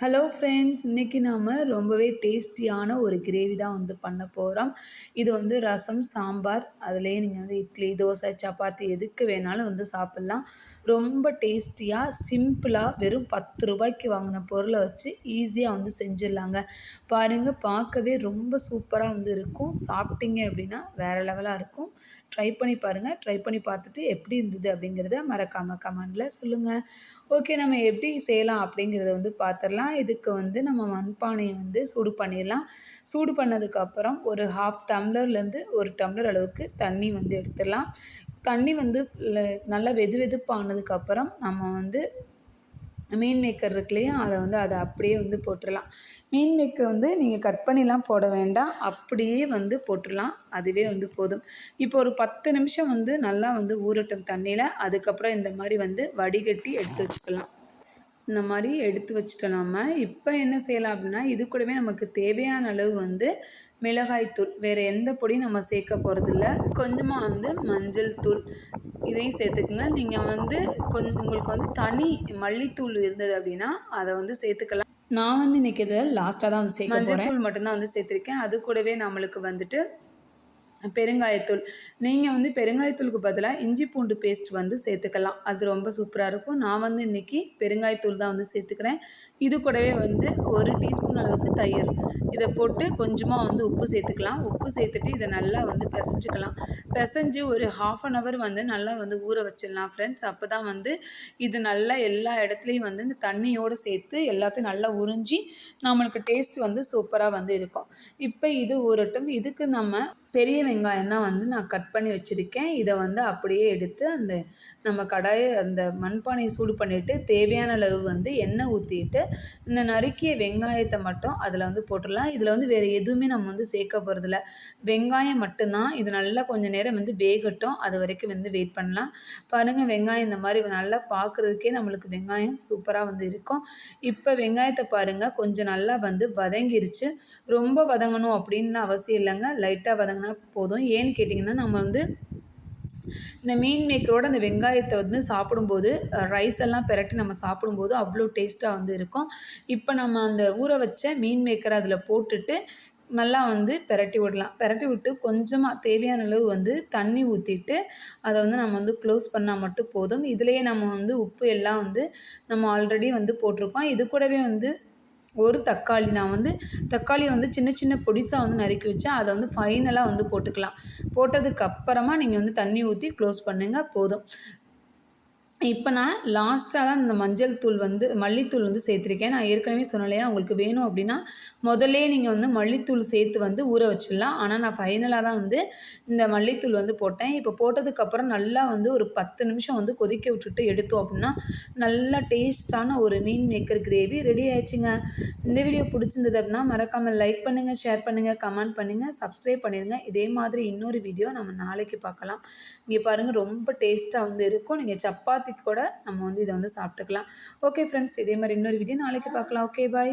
Hello friends இன்றைக்கி நாம் ரொம்பவே டேஸ்டியான ஒரு கிரேவி தான் வந்து பண்ண போகிறோம் இது வந்து ரசம் சாம்பார். அதுலேயே நீங்கள் வந்து இட்லி தோசை சப்பாத்தி எதுக்கு வேணாலும் வந்து சாப்பிட்லாம். ரொம்ப டேஸ்டியாக சிம்பிளாக வெறும் பத்து ரூபாய்க்கு வாங்கின பொருளை வச்சு ஈஸியாக வந்து செஞ்சிடலாங்க. பாருங்கள் பார்க்கவே ரொம்ப சூப்பராக வந்து இருக்கும். சாப்பிட்டீங்க அப்படின்னா வேறு லெவலாக இருக்கும். ட்ரை பண்ணி பாருங்கள் ட்ரை பண்ணி பார்த்துட்டு எப்படி இருந்தது அப்படிங்கிறத மறக்காமல் கமெண்டில் சொல்லுங்கள் ஓகே நம்ம எப்படி செய்யலாம் அப்படிங்கிறத வந்து பார்த்துடலாம் இதுக்கு வந்து நம்ம மண்பானையை வந்து சூடு பண்ணிடலாம். சூடு பண்ணதுக்கப்புறம் ஒரு ஹாஃப் டம்ளர்லேருந்து ஒரு டம்ளர் அளவுக்கு தண்ணி வந்து எடுத்துடலாம். தண்ணி வந்து நல்லா வெது வெதுப்பானதுக்கப்புறம் நம்ம வந்து மீன் மேக்கர் இருக்கு இல்லையா அதை வந்து அதை அப்படியே வந்து போட்டுடலாம். மீன் மேக்கர் வந்து நீங்கள் கட் பண்ணிலாம் போட வேண்டாம். அப்படியே வந்து போட்டுடலாம். அதுவே வந்து போதும். இப்போ ஒரு பத்து நிமிஷம் வந்து நல்லா வந்து ஊறட்டும் தண்ணியில். அதுக்கப்புறம் இந்த மாதிரி வந்து வடிகட்டி எடுத்து வச்சுக்கலாம். இந்த மாதிரி எடுத்து வச்சுட்டோம் நம்ம இப்போ என்ன செய்யலாம் அப்படின்னா இது கூடவே நமக்கு தேவையான அளவு வந்து மிளகாய்த்தூள் வேறு எந்த பொடியும் நம்ம சேர்க்க போகிறதில்ல கொஞ்சமாக வந்து மஞ்சள் தூள் இதையும் சேர்த்துக்குங்க. நீங்கள் வந்து கொஞ்சம் உங்களுக்கு வந்து தனி மல்லித்தூள் இருந்தது அப்படின்னா அதை வந்து சேர்த்துக்கலாம். நான் வந்து இன்றைக்கி இதை லாஸ்ட்டாக தான் வந்து சேர்க்க மஞ்சள் தூள் மட்டும்தான் வந்து சேர்த்துருக்கேன். அது கூடவே நம்மளுக்கு வந்துட்டு பெருங்காயத்தூள். நீங்கள் வந்து பெருங்காயத்தூளுக்கு பதிலாக இஞ்சி பூண்டு பேஸ்ட் வந்து சேர்த்துக்கலாம். அது ரொம்ப சூப்பராக இருக்கும். நான் வந்து இன்றைக்கி பெருங்காயத்தூள் தான் வந்து சேர்த்துக்கிறேன். இது கூடவே வந்து ஒரு டீஸ்பூன் அளவுக்கு தயிர். இதை போட்டு கொஞ்சமாக வந்து உப்பு சேர்த்துக்கலாம். உப்பு சேர்த்துட்டு இதை நல்லா வந்து பிசைஞ்சுக்கலாம். பிசைஞ்சு ஒரு ஹாஃப் அன் ஹவர் வந்து நல்லா வந்து ஊற வச்சிடலாம் ஃப்ரெண்ட்ஸ் அப்போ தான் வந்து இது நல்லா எல்லா இடத்துலையும் வந்து இந்த தண்ணியோடு சேர்த்து எல்லாத்தையும் நல்லா உறிஞ்சி நம்மளுக்கு டேஸ்ட் வந்து சூப்பராக வந்து இருக்கும். இப்போ இது ஊறட்டும். இதுக்கு நம்ம பெரிய வெங்காயம் தான் வந்து நான் கட் பண்ணி வச்சுருக்கேன். இதை வந்து அப்படியே எடுத்து அந்த நம்ம கடாயை அந்த மண்பானையை சூடு பண்ணிவிட்டு தேவையான அளவு வந்து எண்ணெய் ஊற்றிட்டு இந்த நறுக்கிய வெங்காயத்தை மட்டும் அதில் வந்து போட்டுடலாம். இதில் வந்து வேறு எதுவுமே நம்ம வந்து சேர்க்க போகிறதில்ல வெங்காயம் மட்டும்தான். இது நல்லா கொஞ்சம் நேரம் வந்து வேகட்டும். அது வரைக்கும் வந்து வெயிட் பண்ணலாம். பாருங்கள் வெங்காயம் இந்த மாதிரி நல்லா பார்க்குறதுக்கே நம்மளுக்கு வெங்காயம் சூப்பராக வந்து இருக்கும். இப்போ வெங்காயத்தை பாருங்கள் கொஞ்சம் நல்லா வந்து வதங்கிருச்சு. ரொம்ப வதங்கணும் அப்படின்னு அவசியம் இல்லைங்க. லைட்டாக வதங்க வதங்கினா போதும். ஏன்னு கேட்டிங்கன்னா நம்ம வந்து இந்த மீன் மேக்கரோட அந்த வெங்காயத்தை வந்து சாப்பிடும்போது ரைஸ் எல்லாம் பெரட்டி நம்ம சாப்பிடும்போது அவ்வளோ டேஸ்ட்டாக வந்து இருக்கும். இப்போ நம்ம அந்த ஊற வச்ச மீன் மேக்கரை அதில் போட்டுட்டு நல்லா வந்து பெரட்டி விடலாம். பெரட்டி விட்டு கொஞ்சமாக தேவையான அளவு வந்து தண்ணி ஊற்றிட்டு அதை வந்து நம்ம வந்து க்ளோஸ் பண்ணால் மட்டும் போதும். இதுலேயே நம்ம வந்து உப்பு எல்லாம் வந்து நம்ம ஆல்ரெடி வந்து போட்டிருக்கோம். இது கூடவே வந்து ஒரு தக்காளி நான் வந்து தக்காளியை வந்து சின்ன சின்ன பொடிசாக வந்து நறுக்கி வச்சேன். அதை வந்து ஃபைனலாக வந்து போட்டுக்கலாம். போட்டதுக்கு அப்புறமா நீங்கள் வந்து தண்ணி ஊற்றி க்ளோஸ் பண்ணுங்கள் போதும். இப்போ நான் லாஸ்ட்டாக தான் இந்த மஞ்சள் தூள் வந்து மல்லித்தூள் வந்து சேர்த்துருக்கேன். நான் ஏற்கனவே சொன்னலையா உங்களுக்கு வேணும் அப்படின்னா முதல்லே நீங்கள் வந்து மல்லித்தூள் சேர்த்து வந்து ஊற வச்சிடலாம். ஆனால் நான் ஃபைனலாக தான் வந்து இந்த மல்லித்தூள் வந்து போட்டேன். இப்போ போட்டதுக்கப்புறம் நல்லா வந்து ஒரு பத்து நிமிஷம் வந்து கொதிக்க விட்டுட்டு எடுத்தோம் அப்படின்னா நல்லா டேஸ்டான ஒரு மீன் மேக்கர் கிரேவி ரெடி ஆயிடுச்சுங்க. இந்த வீடியோ பிடிச்சிருந்தது அப்படின்னா மறக்காமல் லைக் பண்ணுங்கள் ஷேர் பண்ணுங்கள் கமெண்ட் பண்ணுங்கள் சப்ஸ்கிரைப் பண்ணிடுங்க இதே மாதிரி இன்னொரு வீடியோ நம்ம நாளைக்கு பார்க்கலாம். இங்கே பாருங்கள் ரொம்ப டேஸ்ட்டாக வந்து இருக்கும். நீங்கள் சப்பாத்தி சப்பாத்திக்கு கூட நம்ம வந்து இதை வந்து சாப்பிட்டுக்கலாம். ஓகே ஃப்ரெண்ட்ஸ் இதே மாதிரி இன்னொரு வீடியோ நாளைக்கு பார்க்கலாம். Okay bye